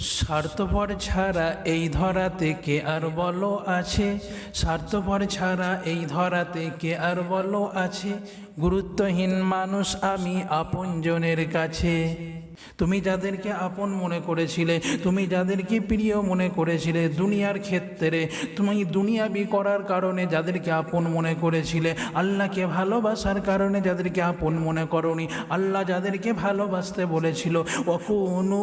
স্বার্থপর ছাড়া এই ধরাতে কে আর বলো আছে? স্বার্থপর ছাড়া এই ধরাতে কে আর বলো আছে? গুরুত্বহীন মানুষ আমি আপনজনের কাছে। তুমি যাদেরকে আপন মনে করেছিলে, তুমি যাদেরকে প্রিয় মনে করেছিলে দুনিয়ার ক্ষেত্রে, তুমি দুনিয়াবি করার কারণে যাদেরকে আপন মনে করেছিলে, আল্লাহকে ভালোবাসার কারণে যাদেরকে আপন মনে করনি, আল্লাহ যাদেরকে ভালোবাসতে বলেছিল অকুনু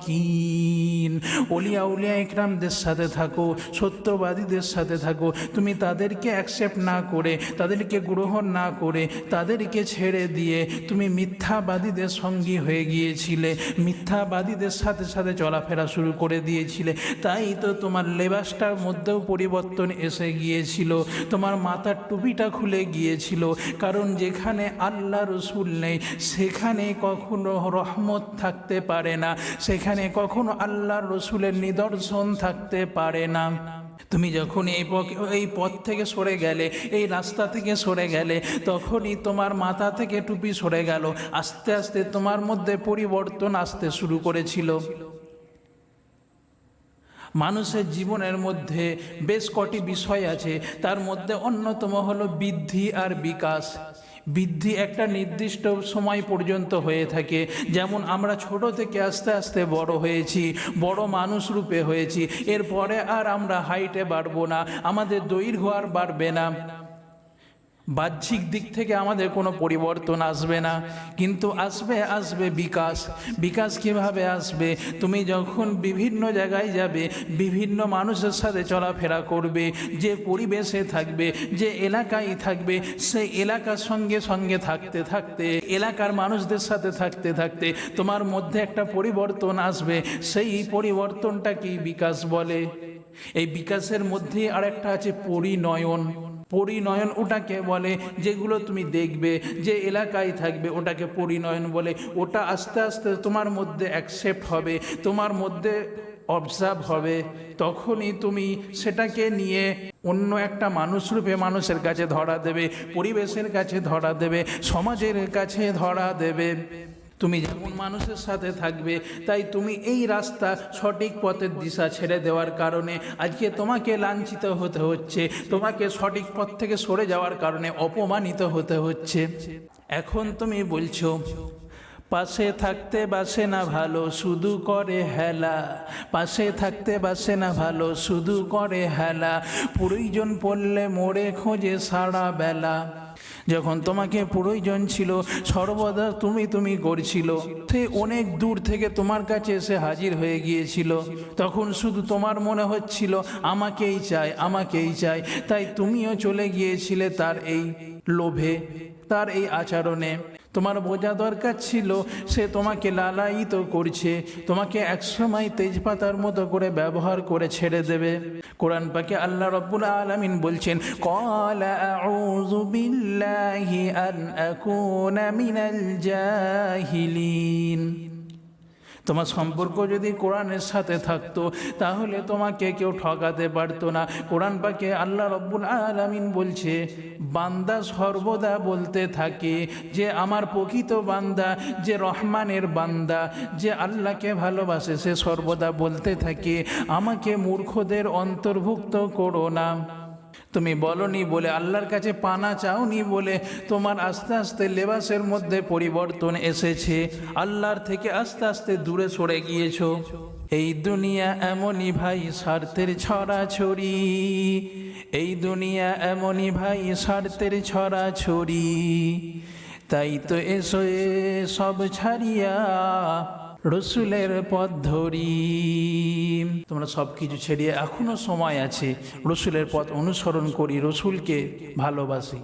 মাসদিকিন অলিয়া উলিয়া ইকরামদের সাথে থাকো, সত্যবাদীদের সাথে থাকো, তুমি তাদেরকে অ্যাকসেপ্ট না করে, তাদেরকে গ্রহণ না করে, তাদেরকে ছেড়ে দিয়ে তুমি মিথ্যাবাদীদের সঙ্গী হয়ে গিয়েছিলে, মিথ্যাবাদীদের সাথে সাথে চলাফেরা শুরু করে দিয়েছিলে। তাই তো তোমার লেবাসটার মধ্যেও পরিবর্তন এসে গিয়েছিল, তোমার মাথার টুপিটা খুলে গিয়েছিল, কারণ যেখানে আল্লাহ রসুল নেই, সেখানে কখনো রহমত থাকতে পারে না, সেখানে কখনো আল্লাহ রসুলের নিদর্শন থাকতে পারে না। তুমি যখন এই এই পথ থেকে সরে গেলে, এই রাস্তা থেকে সরে গেলে, তখনই তোমার মাথা থেকে টুপি সরে গেল, আস্তে আস্তে তোমার মধ্যে পরিবর্তন আসতে শুরু করেছিল। মানুষের জীবনের মধ্যে বেশ কটি বিষয় আছে, তার মধ্যে অন্যতম হলো বৃদ্ধি আর বিকাশ। বৃদ্ধি একটা নির্দিষ্ট সময় পর্যন্ত হয়ে থাকে। যেমন আমরা ছোট থেকে আস্তে আস্তে বড় হয়েছি, বড় মানুষ রূপে হয়েছি, এরপরে আর আমরা হাইটে বাড়বো না, আমাদের দৈর্ঘ্য আর বাড়বে না। বাহ্যিক দিক থেকে আমাদের কোনো পরিবর্তন আসবে না। কিন্তু আসবে আসবে বিকাশ। বিকাশ কীভাবে আসবে? তুমি যখন বিভিন্ন জায়গায় যাবে, বিভিন্ন মানুষের সাথে চলাফেরা করবে, যে পরিবেশে থাকবে, যে এলাকায় থাকবে, সেই এলাকার সঙ্গে সঙ্গে থাকতে থাকতে, এলাকার মানুষদের সাথে থাকতে থাকতে তোমার মধ্যে একটা পরিবর্তন আসবে। সেই পরিবর্তনটাকেই বিকাশ বলে? এই বিকাশের মধ্যে আরেকটা আছে পরিণয়ন পরিণয়ন ওটাকে বলে, যেগুলো তুমি দেখবে, যে এলাকায় থাকবে, ওটাকে পরিণয়ন বলে। ওটা আস্তে আস্তে তোমার মধ্যে অ্যাকসেপ্ট হবে, তোমার মধ্যে অবজার্ভ হবে। তখনই তুমি সেটাকে নিয়ে অন্য একটা মানুষ রূপে মানুষের কাছে ধরা দেবে, পরিবেশের কাছে ধরা দেবে, সমাজের কাছে ধরা দেবে। তুমি যেমন মানুষের সাথে থাকবে, তাই তুমি এই রাস্তা সঠিক পথের দিশা ছেড়ে দেওয়ার কারণে আজকে তোমাকে লাঞ্ছিত হতে হচ্ছে, তোমাকে সঠিক পথ থেকে সরে যাওয়ার কারণে অপমানিত হতে হচ্ছে। এখন তুমি বলছো পাশে থাকতে বাসে না ভালো, শুধু করে হেলা। পাশে থাকতে বাসে না ভালো, শুধু করে হেলা। প্রয়োজন পড়লে মোড়ে খোঁজে সারা বেলা। যখন তোমাকে প্রয়োজন ছিল, সর্বদা তুমি তুমি করছিল। সে অনেক দূর থেকে তোমার কাছে এসে হাজির হয়ে গিয়েছিল। তখন শুধু তোমার মনে হচ্ছিল, আমাকেই চাই আমাকেই চাই। তাই তুমিও চলে গিয়েছিলে তার এই লোভে, তার এই আচরণে। তোমার বোঝা দরকার ছিল, সে তোমাকে লালায়িত করছে, তোমাকে একসময় তেজপাতার মতো করে ব্যবহার করে ছেড়ে দেবে। কোরআন পাকে আল্লাহ রব্বুল আলামিন বলছেন, কলা তোমার সম্পর্ক যদি কোরআনের সাথে থাকতো, তাহলে তোমাকে কেউ ঠকাতে পারতো না। কোরআন পাকে আল্লাহ রব্বুল আলামিন বলছে, বান্দা সর্বদা বলতে থাকে যে, আমার প্রকৃত বান্দা, যে রহমানের বান্দা, যে আল্লাহকে ভালোবাসে, সে সর্বদা বলতে থাকে, আমাকে মূর্খদের অন্তর্ভুক্ত করো না। তুমি বলনি বলে, আল্লাহর কাছে পানা চাওনি বলে, তোমার আস্তে আস্তে লেবাসের মধ্যে পরিবর্তন এসেছে। আল্লাহর থেকে আস্তে আস্তে দূরে সরে গিয়েছো। এই দুনিয়া এমনই ভাই, স্বার্থের ছড়াছড়ি। এই দুনিয়া এমনই ভাই, স্বার্থের ছড়াছড়ি। তাই তো এসো এ সব ছাড়িয়া রসুলের পথ ধরি। তোমরা সব কিছু ছেড়িয়ে এখনও সময় আছে। রসুলের পথ অনুসরণ করি, রসুলকে ভালোবাসি।